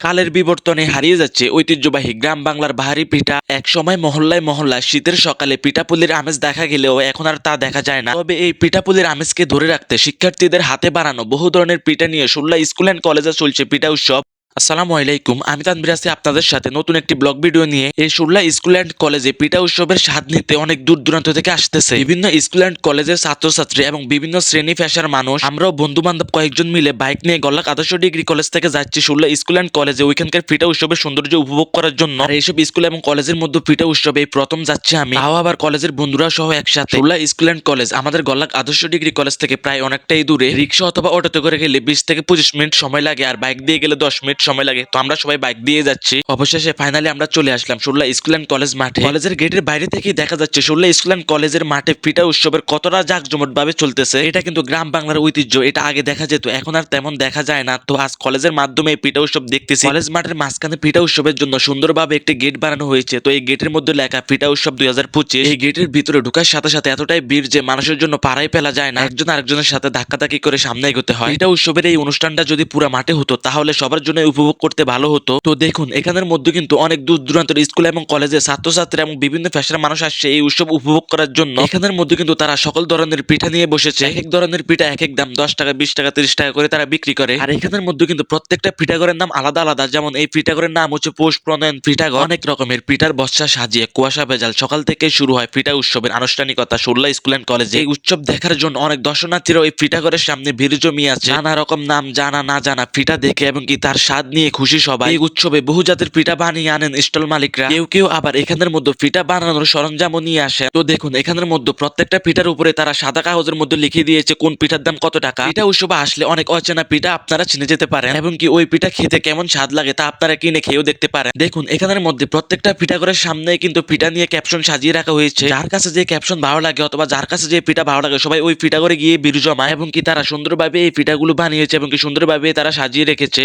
কালের বিবর্তনে হারিয়ে যাচ্ছে ঐতিহ্যবাহী গ্রাম বাংলার বাহারি পিঠা। এক সময় মহল্লায় মহল্লায় শীতের সকালে পিঠাপুলির আমেজ দেখা গেলেও এখন আর তা দেখা যায় না। তবে এই পিঠাপুলির আমেজকে ধরে রাখতে শিক্ষার্থীদের হাতে বানানো বহু ধরনের পিঠা নিয়ে শুল্লা স্কুল অ্যান্ড কলেজে চলছে পিঠা উৎসব। আসসালামু আলাইকুম, আমি তানবির আছি আপনাদের সাথে। নতুন একটি ব্লগ ভিডিও নিয়ে এই শুল্লা স্কুল অ্যান্ড কলেজে পিঠা উৎসবের স্বাদ নিতে অনেক দূর দূরান্ত থেকে আসতেছে। বিভিন্ন স্কুল অ্যান্ড কলেজের ছাত্রছাত্রী এবং বিভিন্ন শ্রেণি পেশার মানুষ, আমরাও বন্ধু বান্ধব কয়েকজন মিলে বাইক নিয়ে গল্লাক আদর্শ ডিগ্রি কলেজ থেকে যাচ্ছি শুল্লা স্কুল অ্যান্ড কলেজে ওইখানকার পিঠা উৎসবের সৌন্দর্য উপভোগ করার জন্য। আর এইসব স্কুল এবং কলেজের মধ্যে পিঠা উৎসবে এই প্রথম যাচ্ছি আমি। তাও আবার কলেজের বন্ধুরা সহ একসাথে। শুল্লা স্কুল অ্যান্ড কলেজ, আমাদের গল্লাক আদর্শ ডিগ্রি কলেজ থেকে প্রায় অনেকটাই দূরে। রিক্সা অথবা অটোতে করে গেলে বিশ থেকে পঁচিশ মিনিট সময় লাগে, আর বাইক দিয়ে গেলে দশ মিনিট সময় লাগে। তো আমরা সবাই বাইক দিয়ে যাচ্ছি। অবশেষে ফাইনালি আমরা চলে আসলাম শুল্লা স্কুল অ্যান্ড কলেজ মাঠে। কলেজের গেটের বাইরে থেকেই দেখা যাচ্ছে শুল্লা স্কুল অ্যান্ড কলেজের মাঠে পিঠা উৎসবের কতটা জাঁকজমট ভাবে চলতেছে। এটা কিন্তু গ্রাম বাংলার ঐতিহ্য, এটা আগে দেখা যেত, এখন আর তেমন দেখা যায় না। তো আজ কলেজের মাধ্যমে এই পিঠা উৎসব দেখতেছি। কলেজ মাঠের মাঝখানে পিঠা উৎসবের জন্য সুন্দরভাবে একটি গেট বানানো হয়েছে। তো এই গেটের মধ্যে লেখা পিঠা উৎসব দুই হাজার পঁচিশ। এই গেটের ভিতরে ঢোকার সাথে সাথে এতটাই ভিড় যে মানুষের জন্য পাড়াই ফেলা যায় না। একজন আরেকজনের সাথে ধাক্কাধাক্কি করে সামনে এগোতে হয়। পিঠা উৎসবের এই অনুষ্ঠানটা যদি পুরো মাঠে হতো, তাহলে সবার জন্য উপভোগ করতে ভালো হতো। তো দেখুন, এখানের মধ্যে কিন্তু অনেক দূর দূরান্তের স্কুল এবং কলেজের ছাত্রছাত্রী এবং বিভিন্ন পেশার মানুষ আসছে এই উৎসব উপভোগ করার জন্য। এখানের মধ্যে কিন্তু তারা সকল ধরনের পিঠা নিয়ে বসেছে। এক এক ধরনের পিঠা, এক এক দাম, দশ টাকা, বিশ টাকা, তিরিশ টাকা করে তারা বিক্রি করে। আর এখানের মধ্যে কিন্তু প্রত্যেকটা পিঠাগরের নাম আলাদা আলাদা। যেমন এই পিঠাগরের নাম হচ্ছে পৌষ প্রণয়ন পিঠাগর। অনেক রকমের পিঠার বস্তা সাজিয়ে কুয়াশা ভেজাল সকাল থেকে শুরু হয় পিঠা উৎসবের আনুষ্ঠানিকতা। সোল্লা স্কুল অ্যান্ড কলেজে এই উৎসব দেখার জন্য অনেক দর্শনার্থীরা ওই পিঠাগরের সামনে ভিড় জমিয়ে আছে। নানা রকম নাম জানা না জানা পিঠা দেখে এবং কি তার স্বাদ নিয়ে খুশি সবাই। এই উৎসবে বহু জাতের পিঠা বানিয়ে আনেন স্টল মালিকরা। কেউ কেউ আবার এখানের মধ্যে পিঠা বানানোর সরঞ্জামও নিয়ে আসে। তো দেখুন এখানের মধ্যে প্রত্যেকটা পিঠার উপরে তারা সাদা কাগজের মধ্যে লিখে দিয়েছে কোন পিঠার দাম কত টাকা। পিঠা উৎসবে আসলে অনেক অচেনা পিঠা আপনারা চিনে যেতে পারেন এবং কি ওই পিঠা খেতে কেমন স্বাদ লাগে তা আপনারা কিনে খেয়েও দেখতে পারেন। দেখুন এখানের মধ্যে প্রত্যেকটা পিঠা করে সামনে কিন্তু পিঠা নিয়ে ক্যাপশন সাজিয়ে রাখা হয়েছে। যার কাছে যে ক্যাপশন ভালো লাগে অথবা যার কাছে যে পিঠা ভালো লাগে সবাই ওই পিঠা করে গিয়ে বিরু জমায় এবং কি তারা সুন্দরভাবে এই পিঠাগুলো বানিয়েছে এবং কি সুন্দরভাবে তারা সাজিয়ে রেখেছে।